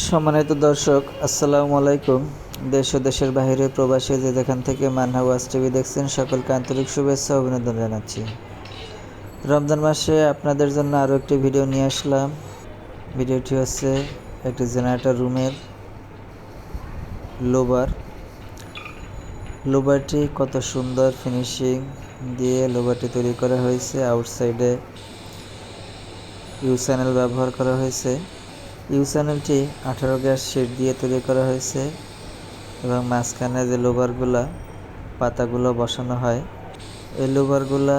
সম্মানিত দর্শক, আসসালামু আলাইকুম। দেশ ও দেশের বাইরে প্রবাসী যে যেখান থেকে মানহা ওয়াজ টিভি দেখছেন, সকলকে আন্তরিক শুভেচ্ছা অভিনন্দন জানাচ্ছি। রমজান মাসে আপনাদের জন্য আরও একটি ভিডিও নিয়ে আসলাম। ভিডিওটি হচ্ছে একটি জেনারেটর রুমের লোবার। লোবারটি কত সুন্দর ফিনিশিং দিয়ে লোবারটি তৈরি করা হয়েছে। আউটসাইডে ইউ চ্যানেল ব্যবহার করা হয়েছে। ইউ চ্যানেলটি আঠারো গ্যাস শিট দিয়ে তৈরি করা হয়েছে এবং মাঝখানে যে লোবারগুলা, পাতাগুলো বসানো হয়, এই লোবারগুলা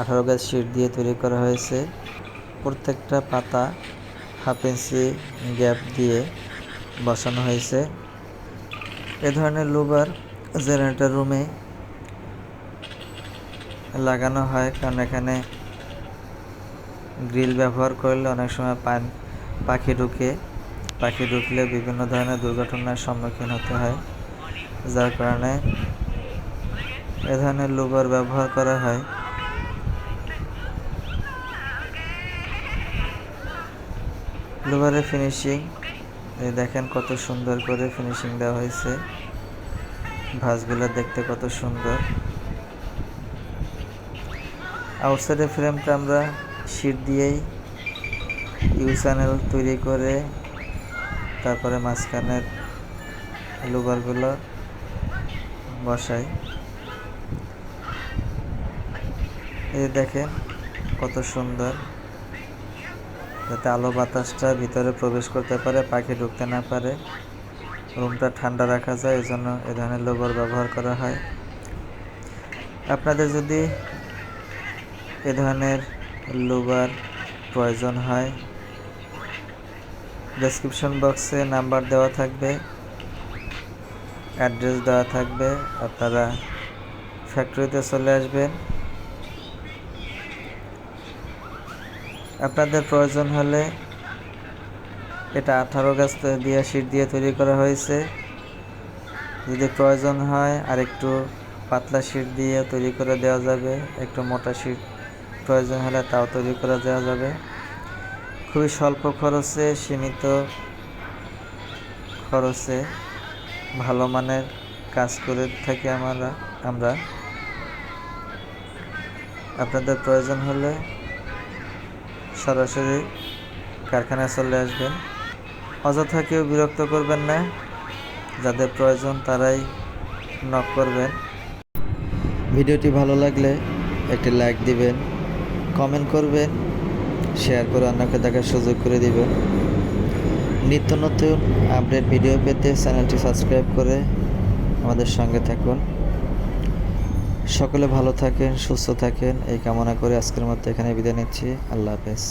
আঠারো গ্যাস শিট দিয়ে তৈরি করা হয়েছে। প্রত্যেকটা পাতা হাফ ইঞ্চি গ্যাপ দিয়ে বসানো হয়েছে। এ ধরনের লোবার জেনারেটর রুমে লাগানো হয়, কারণ এখানে গ্রিল ব্যবহার করলে অনেক সময় পান পাখি ঢুকে, পাখি ঢুকলে বিভিন্ন ধরনের দুর্ঘটনার সম্মুখীন হতে হয়, যার কারণে এ ধরনের লোবার ব্যবহার করা হয়। লোবারের ফিনিশিং এই দেখেন কত সুন্দর করে ফিনিশিং দেওয়া হয়েছে। ভাঁজগুলো দেখতে কত সুন্দর। আউটসাইডের ফ্রেমটা আমরা শিট দিয়েই ইউ চ্যানেল তৈরি করে তারপরে মাঝখানের লুবারগুলো বসাই। এই দেখেন কত সুন্দর। যাতে আলো বাতাসটা ভিতরে প্রবেশ করতে পারে, পাখি ঢুকতে না পারে। রুমটা ঠান্ডা রাখা যায় এই জন্য এ ধরনের লোবার ব্যবহার করা হয়। আপনাদের যদি এ ধরনের লোবার প্রয়োজন হয় ডেসক্রিপশন বক্সে নাম্বার দেওয়া থাকবে অ্যাড্রেস দেওয়া থাকবে আপনারা ফ্যাক্টরিতে চলে আসবেন আপনাদের প্রয়োজন হলে এটা আঠারো গাছ দিয়ে শিট দিয়ে তৈরি করা হয়েছে। যদি প্রয়োজন হয় আর একটু পাতলা শিট দিয়ে তৈরি করে দেওয়া যাবে, একটু মোটা শিট প্রয়োজন হলে তাও তৈরি করে দেওয়া যাবে। খুবই স্বল্প খরচে, সীমিত খরচে ভালো মানের কাজ করে থাকি আমরা আমরা। আপনাদের প্রয়োজন হলে সরাসরি কারখানায় চলে আসবেন। অযথা কেউ বিরক্ত করবেন না, যাদের প্রয়োজন তারাই নক করবেন। ভিডিওটি ভালো লাগলে একটি লাইক দিবেন কমেন্ট করবেন। শেয়ার করে অন্যকে দেখার সুযোগ করে দিবেন নিত্য নতুন আপডেট ভিডিও পেতে চ্যানেলটি সাবস্ক্রাইব করে আমাদের সঙ্গে থাকুন। সকলে ভালো থাকেন, সুস্থ থাকেন। এই কামনা করে আজকের মতো এখানে বিদায় নিচ্ছি। আল্লাহ হাফেজ।